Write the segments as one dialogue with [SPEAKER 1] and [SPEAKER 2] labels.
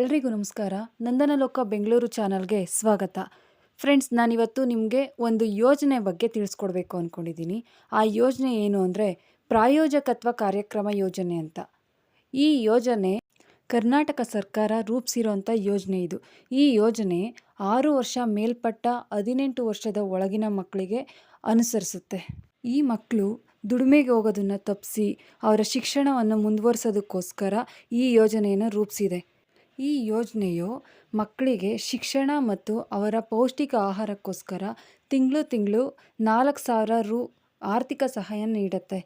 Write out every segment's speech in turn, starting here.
[SPEAKER 1] ಎಲ್ರಿಗೂ ನಮಸ್ಕಾರ. ನಂದನಲೋಕ ಬೆಂಗಳೂರು ಚಾನಲ್ಗೆ ಸ್ವಾಗತ. ಫ್ರೆಂಡ್ಸ್, ನಾನಿವತ್ತು ನಿಮಗೆ ಒಂದು ಯೋಜನೆ ಬಗ್ಗೆ ತಿಳಿಸ್ಕೊಡ್ಬೇಕು ಅಂದ್ಕೊಂಡಿದ್ದೀನಿ ಆ ಯೋಜನೆ ಏನು ಅಂದರೆ ಪ್ರಾಯೋಜಕತ್ವ ಕಾರ್ಯಕ್ರಮ ಯೋಜನೆ ಅಂತ. ಈ ಯೋಜನೆ ಕರ್ನಾಟಕ ಸರ್ಕಾರ ರೂಪಿಸಿರೋಂಥ ಯೋಜನೆ ಇದು. ಈ ಯೋಜನೆ ಆರು ವರ್ಷ ಮೇಲ್ಪಟ್ಟ ಹದಿನೆಂಟು ವರ್ಷದ ಒಳಗಿನ ಮಕ್ಕಳಿಗೆ ಅನುಸರಿಸುತ್ತೆ. ಈ ಮಕ್ಕಳು ದುಡಿಮೆಗೆ ಹೋಗೋದನ್ನು ತಪ್ಪಿಸಿ ಅವರ ಶಿಕ್ಷಣವನ್ನು ಮುಂದುವರಿಸೋದಕ್ಕೋಸ್ಕರ ಈ ಯೋಜನೆಯನ್ನು ರೂಪಿಸಿದೆ. ಈ ಯೋಜನೆಯು ಮಕ್ಕಳಿಗೆ ಶಿಕ್ಷಣ ಮತ್ತು ಅವರ ಪೌಷ್ಟಿಕ ಆಹಾರಕ್ಕೋಸ್ಕರ ತಿಂಗಳು ತಿಂಗಳು ನಾಲ್ಕು ಸಾವಿರ ರು ಆರ್ಥಿಕ ಸಹಾಯ ನೀಡುತ್ತೆ.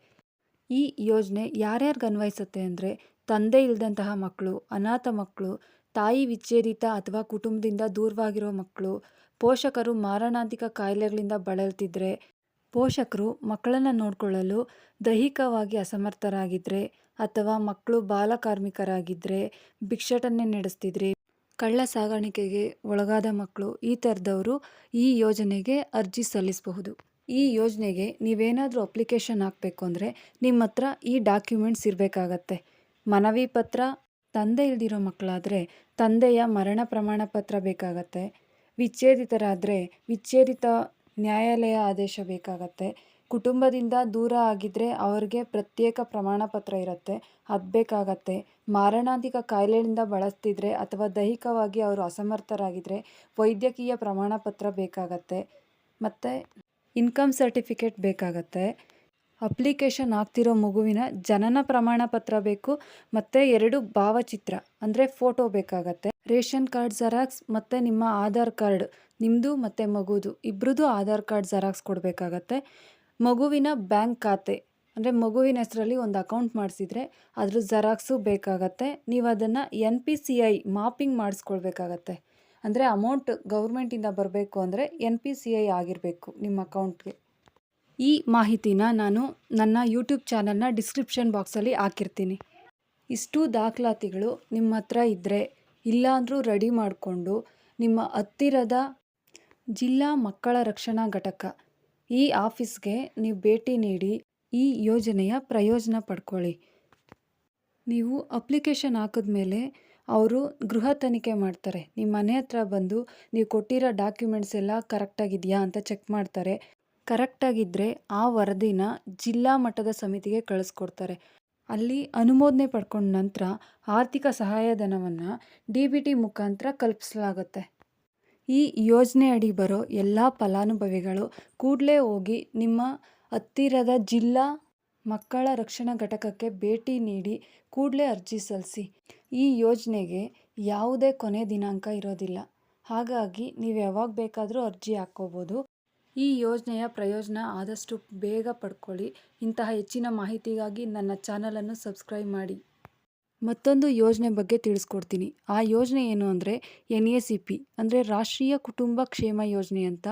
[SPEAKER 1] ಈ ಯೋಜನೆ ಯಾರ್ಯಾರಿಗೆ ಅನ್ವಯಿಸುತ್ತೆ ಅಂದರೆ ತಂದೆ ಇಲ್ಲದಂತಹ ಮಕ್ಕಳು ಅನಾಥ ಮಕ್ಕಳು ತಾಯಿ ವಿಚ್ಛೇದಿತ ಅಥವಾ ಕುಟುಂಬದಿಂದ ದೂರವಾಗಿರೋ ಮಕ್ಕಳು ಪೋಷಕರು ಮಾರಣಾಂತಿಕ ಕಾಯಿಲೆಗಳಿಂದ ಬಳಲ್ತಿದ್ರೆ ಪೋಷಕರು ಮಕ್ಕಳನ್ನು ನೋಡಿಕೊಳ್ಳಲು ದೈಹಿಕವಾಗಿ ಅಸಮರ್ಥರಾಗಿದ್ದರೆ ಅಥವಾ ಮಕ್ಕಳು ಬಾಲಕಾರ್ಮಿಕರಾಗಿದ್ದರೆ ಭಿಕ್ಷಾಟನೆ ನಡೆಸ್ತಿದ್ರೆ ಕಳ್ಳ ಸಾಗಾಣಿಕೆಗೆ ಒಳಗಾದ ಮಕ್ಕಳು ಈ ಥರದವರು ಈ ಯೋಜನೆಗೆ ಅರ್ಜಿ ಸಲ್ಲಿಸಬಹುದು. ಈ ಯೋಜನೆಗೆ ನೀವೇನಾದರೂ ಅಪ್ಲಿಕೇಶನ್ ಹಾಕಬೇಕು ಅಂದರೆ ನಿಮ್ಮ ಹತ್ರ ಈ ಡಾಕ್ಯುಮೆಂಟ್ಸ್ ಇರಬೇಕಾಗತ್ತೆ. ಮನವಿ ಪತ್ರ, ತಂದೆ ಇಲ್ದಿರೋ ಮಕ್ಕಳಾದರೆ ತಂದೆಯ ಮರಣ ಪ್ರಮಾಣ ಪತ್ರ ಬೇಕಾಗತ್ತೆ. ವಿಚ್ಛೇದಿತರಾದರೆ ವಿಚ್ಛೇದಿತ ನ್ಯಾಯಾಲಯ ಆದೇಶ ಬೇಕಾಗತ್ತೆ. ಕುಟುಂಬದಿಂದ ದೂರ ಆಗಿದ್ದರೆ ಅವ್ರಿಗೆ ಪ್ರತ್ಯೇಕ ಪ್ರಮಾಣ ಪತ್ರ ಇರುತ್ತೆ. ಅದು ಬೇಕಾಗತ್ತೆ. ಮಾರಣಾಂತಿಕ ಕಾಯಿಲೆಯಿಂದ ಬಳಸ್ತಿದ್ರೆ ಅಥವಾ ದೈಹಿಕವಾಗಿ ಅವರು ಅಸಮರ್ಥರಾಗಿದ್ದರೆ ವೈದ್ಯಕೀಯ ಪ್ರಮಾಣ ಪತ್ರ ಬೇಕಾಗತ್ತೆ. ಮತ್ತು ಇನ್ಕಮ್ ಸರ್ಟಿಫಿಕೇಟ್ ಬೇಕಾಗತ್ತೆ. ಅಪ್ಲಿಕೇಶನ್ ಆಗ್ತಿರೋ ಮಗುವಿನ ಜನನ ಪ್ರಮಾಣ ಪತ್ರ ಬೇಕು, ಮತ್ತು ಎರಡು ಭಾವಚಿತ್ರ, ಅಂದರೆ ಫೋಟೋ ಬೇಕಾಗತ್ತೆ. ರೇಷನ್ ಕಾರ್ಡ್ ಜೆರಾಕ್ಸ್ ಮತ್ತು ನಿಮ್ಮ ಆಧಾರ್ ಕಾರ್ಡ್ ನಿಮ್ಮದು ಮತ್ತು ಮಗುದು. ಇಬ್ಬರದು ಆಧಾರ್ ಕಾರ್ಡ್ ಜೆರಾಕ್ಸ್ ಕೊಡಬೇಕಾಗತ್ತೆ. ಮಗುವಿನ ಬ್ಯಾಂಕ್ ಖಾತೆ, ಅಂದರೆ ಮಗುವಿನ ಹೆಸರಲ್ಲಿ ಒಂದು ಅಕೌಂಟ್ ಮಾಡಿಸಿದ್ರೆ ಅದ್ರ ಜೆರಾಕ್ಸು ಬೇಕಾಗತ್ತೆ. ನೀವು ಅದನ್ನು N P C I mapping ಮಾಡಿಸ್ಕೊಳ್ಬೇಕಾಗತ್ತೆ. ಅಂದರೆ ಅಮೌಂಟ್ ಗೌರ್ಮೆಂಟಿಂದ ಬರಬೇಕು ಅಂದರೆ ಎನ್ ಪಿ ಸಿ ಐ ಆಗಿರಬೇಕು ನಿಮ್ಮ ಅಕೌಂಟ್ಗೆ. ಈ ಮಾಹಿತಿನ ನಾನು ನನ್ನ ಯೂಟ್ಯೂಬ್ ಚಾನಲ್ನ ಡಿಸ್ಕ್ರಿಪ್ಷನ್ ಬಾಕ್ಸಲ್ಲಿ ಹಾಕಿರ್ತೀನಿ. ಇಷ್ಟು ದಾಖಲಾತಿಗಳು ನಿಮ್ಮ ಹತ್ರ ಇದ್ದರೆ ಇಲ್ಲಾಂದರೂ ರೆಡಿ ಮಾಡಿಕೊಂಡು ನಿಮ್ಮ ಹತ್ತಿರದ ಜಿಲ್ಲಾ ಮಕ್ಕಳ ರಕ್ಷಣಾ ಘಟಕ ಈ ಆಫೀಸ್ಗೆ ನೀವು ಭೇಟಿ ನೀಡಿ ಈ ಯೋಜನೆಯ ಪ್ರಯೋಜನ ಪಡ್ಕೊಳ್ಳಿ. ನೀವು ಅಪ್ಲಿಕೇಶನ್ ಹಾಕಿದ ಮೇಲೆ ಅವರು ಗೃಹ ತನಿಖೆ ಮಾಡ್ತಾರೆ. ನಿಮ್ಮ ಮನೆ ಹತ್ರ ಬಂದು ನೀವು ಕೊಟ್ಟಿರೋ ಡಾಕ್ಯುಮೆಂಟ್ಸ್ ಎಲ್ಲ ಕರೆಕ್ಟಾಗಿದೆಯಾ ಅಂತ ಚೆಕ್ ಮಾಡ್ತಾರೆ. ಕರೆಕ್ಟಾಗಿದ್ದರೆ ಆ ವರದಿನ ಜಿಲ್ಲಾ ಮಟ್ಟದ ಸಮಿತಿಗೆ ಕಳಿಸ್ಕೊಡ್ತಾರೆ. ಅಲ್ಲಿ ಅನುಮೋದನೆ ಪಡ್ಕೊಂಡ ನಂತರ ಆರ್ಥಿಕ ಸಹಾಯಧನವನ್ನು ಡಿ ಬಿ ಟಿ ಮುಖಾಂತರ ಕಲ್ಪಿಸಲಾಗುತ್ತೆ. ಈ ಯೋಜನೆ ಅಡಿ ಬರೋ ಎಲ್ಲ ಫಲಾನುಭವಿಗಳು ಕೂಡಲೇ ಹೋಗಿ ನಿಮ್ಮ ಹತ್ತಿರದ ಜಿಲ್ಲಾ ಮಕ್ಕಳ ರಕ್ಷಣಾ ಘಟಕಕ್ಕೆ ಭೇಟಿ ನೀಡಿ ಕೂಡಲೇ ಅರ್ಜಿ ಸಲ್ಲಿಸಿ. ಈ ಯೋಜನೆಗೆ ಯಾವುದೇ ಕೊನೆ ದಿನಾಂಕ ಇರೋದಿಲ್ಲ. ಹಾಗಾಗಿ ನೀವು ಯಾವಾಗ ಬೇಕಾದರೂ ಅರ್ಜಿ ಹಾಕ್ಕೋಬೋದು. ಈ ಯೋಜನೆಯ ಪ್ರಯೋಜನ ಆದಷ್ಟು ಬೇಗ ಪಡ್ಕೊಳ್ಳಿ. ಇಂತಹ ಹೆಚ್ಚಿನ ಮಾಹಿತಿಗಾಗಿ ನನ್ನ ಚಾನಲನ್ನು ಸಬ್ಸ್ಕ್ರೈಬ್ ಮಾಡಿ. ಮತ್ತೊಂದು ಯೋಜನೆ ಬಗ್ಗೆ ತಿಳಿಸ್ಕೊಡ್ತೀನಿ. ಆ ಯೋಜನೆ ಏನು ಅಂದರೆ ಎನ್ ಎ ಸಿ ಪಿ, ಅಂದರೆ ರಾಷ್ಟ್ರೀಯ ಕುಟುಂಬ ಕ್ಷೇಮ ಯೋಜನೆ ಅಂತ.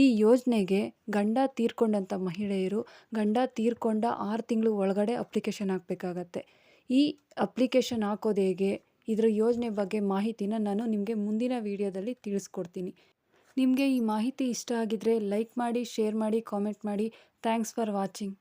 [SPEAKER 1] ಈ ಯೋಜನೆಗೆ ಗಂಡ ತೀರ್ಕೊಂಡಂಥ ಮಹಿಳೆಯರು ಗಂಡ ತೀರ್ಕೊಂಡ ಆರು ತಿಂಗಳು ಒಳಗಡೆ ಅಪ್ಲಿಕೇಶನ್ ಹಾಕಬೇಕಾಗತ್ತೆ. ಈ ಅಪ್ಲಿಕೇಶನ್ ಹಾಕೋದು ಹೇಗೆ? ಇದರ ಯೋಜನೆ ಬಗ್ಗೆ ಮಾಹಿತಿನ ನಾನು ನಿಮಗೆ ಮುಂದಿನ ವಿಡಿಯೋದಲ್ಲಿ ತಿಳಿಸ್ಕೊಡ್ತೀನಿ. ನಿಮಗೆ ಈ ಮಾಹಿತಿ ಇಷ್ಟ ಆಗಿದ್ರೆ ಲೈಕ್ ಮಾಡಿ ಶೇರ್ ಮಾಡಿ ಕಾಮೆಂಟ್ ಮಾಡಿ. Thanks for watching